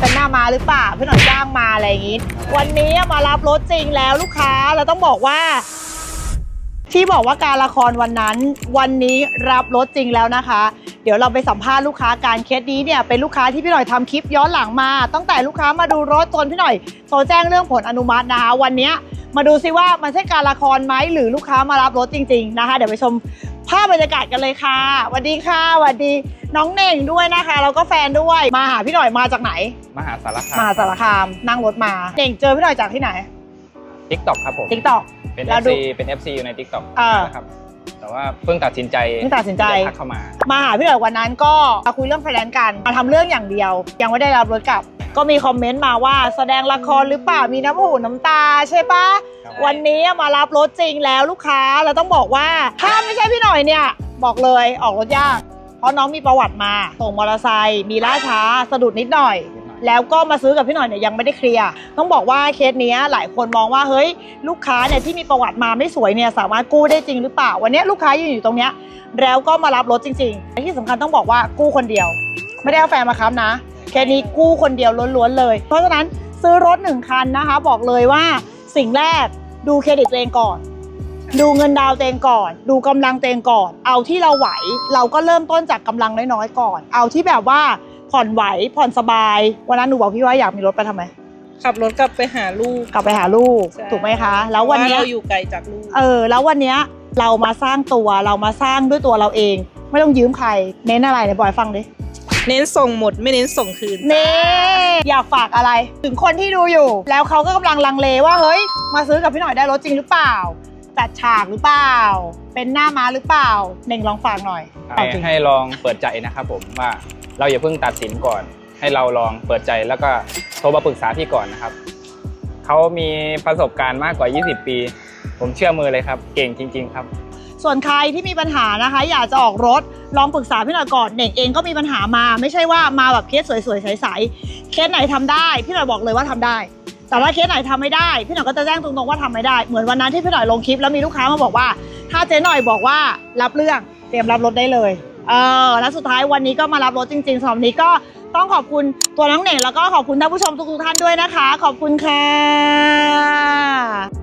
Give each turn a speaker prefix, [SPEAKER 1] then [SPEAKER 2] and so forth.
[SPEAKER 1] เป็นหน้ามาหรือเปล่าพี่หน่อยจ้างมาอะไรอย่างงี้ วันนี้มารับรถจริงแล้วลูกค้าเราต้องบอกว่า ที่บอกว่าการละครวันนั้น วันนี้รับรถจริงแล้วนะคะ เดี๋ยวเราไปสัมภาษณ์ลูกค้าการเคสนี้เนี่ยเป็นลูกค้าที่พี่หน่อยทำคลิปย้อนหลังมา ตั้งแต่ลูกค้ามาดูรถจนพี่หน่อยโทรแจ้งเรื่องผลอนุมัตินะคะวันนี้มาดูซิว่ามันใช่การละครไหมหรือลูกค้ามารับรถจริง ๆนะคะ เดี๋ยวไปชม ภาพบรรยากาศกันเลยค่ะสวัสดีค่ะสวัสดีน้องเน่งด้วยนะคะแล้วก็แฟนด้วยมาหาพี่หน่อยมาจากไหน
[SPEAKER 2] มหาสารคาม
[SPEAKER 1] มาสารคามนั่งรถมาเน่งเจอพี่หน่อยจากที่ไหน
[SPEAKER 2] ทิกตอกครับผม
[SPEAKER 1] ทิกตอก
[SPEAKER 2] เป็น
[SPEAKER 1] แล้วดู
[SPEAKER 2] FC เป็น FC อยู่ใน TikTok
[SPEAKER 1] อ่า
[SPEAKER 2] นะครับ แต่ว่าเพิ่งตัดสินใจ
[SPEAKER 1] เพิ่งตัดสินใจ
[SPEAKER 2] ที่จะทักเข้ามา
[SPEAKER 1] มาหาพี่หน่อยวันนั้นก็มาคุยเรื่องไฟแนนซ์กันมาทำเรื่องอย่างเดียว ยังไม่ได้รับรถกลับ ก็มีคอมเมนต์มาว่าแสดงละครหรือเปล่ามีน้ำหูน้ำตาใช่ปะ
[SPEAKER 2] ครับ
[SPEAKER 1] วันนี้มารับรถจริงแล้วลูกค้าเราต้องบอกว่า ถ้าไม่ใช่พี่หน่อยเนี่ย บอกเลยออกรถยาก เพราะน้องมีประวัติมาส่งมอเตอร์ไซค์มีล่าช้าสะดุดนิดหน่อย แล้วก็มาซื้อกับพี่หน่อยเนี่ยยังไม่ได้เคลียร์ต้องบอกว่าเคสนี้หลายคนมองว่าเฮ้ย ลูกค้าเนี่ยที่มีประวัติมาไม่สวยเนี่ยสามารถกู้ได้จริงหรือเปล่า วันนี้ลูกค้ายืนอยู่ตรงเนี้ยแล้วก็มารับรถจริงๆและที่สำคัญต้องบอกว่ากู้คนเดียว ไม่ได้เอาแฟนมาค้ำนะเคสนี้กู้คนเดียวล้วนๆเลย เพราะฉะนั้นซื้อรถหนึ่งคันนะคะ บอกเลยว่าสิ่งแรก ดูเครดิตตัวเองก่อน ดูเงินดาวน์ตัวเองก่อน ดูกำลังตัวเองก่อน เอาที่เราไหว เราก็เริ่มต้นจากกำลังน้อยๆก่อน เอาที่แบบว่าผ่อนไหวผ่อนสบาย วันนั้นหนูบอกพี่ว่าอยากมีรถไปทำไม
[SPEAKER 3] ขับรถกลับไปหาลูก
[SPEAKER 1] กลับไปหาลูก
[SPEAKER 3] ใช่
[SPEAKER 1] ถูกไหมคะ แล้ววัน
[SPEAKER 3] เพราะา
[SPEAKER 1] เนี้ย
[SPEAKER 3] เราอยู่ไกลจากลูก
[SPEAKER 1] เออ แล้ววันเนี้ยเรามาสร้างตัวเรามาสร้างด้วยตัวเราเอง ไม่ต้องยืมใครเน้นอะไรเนี่ยบอยฟังดิ
[SPEAKER 3] เน้นส่งหมดไม่เน้นส่งคืน
[SPEAKER 1] เน่อยากฝากอะไร ถึงคนที่ดูอยู่ แล้วเขาก็กำลังลังเลว่าเฮ้ย มาซื้อกับพี่หน่อยได้รถจริงหรือเปล่า จัดฉากหรือเปล่า เป็นหน้าม้าหรือเปล่าเน่งลองฝากหน่อย
[SPEAKER 2] ให้
[SPEAKER 1] เอาจริง
[SPEAKER 2] ให้ลองเปิดใจนะครับผมว่าเราอย่าเพิ่งตัดสินก่อน ให้เราลองเปิดใจแล้วก็โทรมาปรึกษาพี่ก่อนนะครับเขามีประสบการณ์มากกว่า 20 ปี ผมเชื่อมือเลยครับ เก่งจริง ๆ ครับ
[SPEAKER 1] ส่วนใครที่มีปัญหานะคะ อยากจะออกรถลองปรึกษาพี่หน่อยก่อนเน่งเองก็มีปัญหามา ไม่ใช่ว่ามาแบบเคสสวยๆใสๆเคสไหนทำได้ พี่หน่อยบอกเลยว่าทำได้ แต่ถ้าเคสไหนทำไม่ได้ พี่หน่อยก็จะแจ้งตรงๆว่าทำไม่ได้เหมือนวันนั้นที่พี่หน่อยลงคลิปแล้วมีลูกค้ามาบอกว่า ถ้าเจ๊หน่อยบอกว่ารับเรื่องเตรียมรับรถได้เลยเออแล้วสุดท้ายวันนี้ก็มารับรถจริงๆสำหรับนนี้ก็ต้องขอบคุณตัวน้องเน่งแล้วก็ขอบคุณท่านผู้ชมทุกๆท่านด้วยนะคะ ขอบคุณค่ะ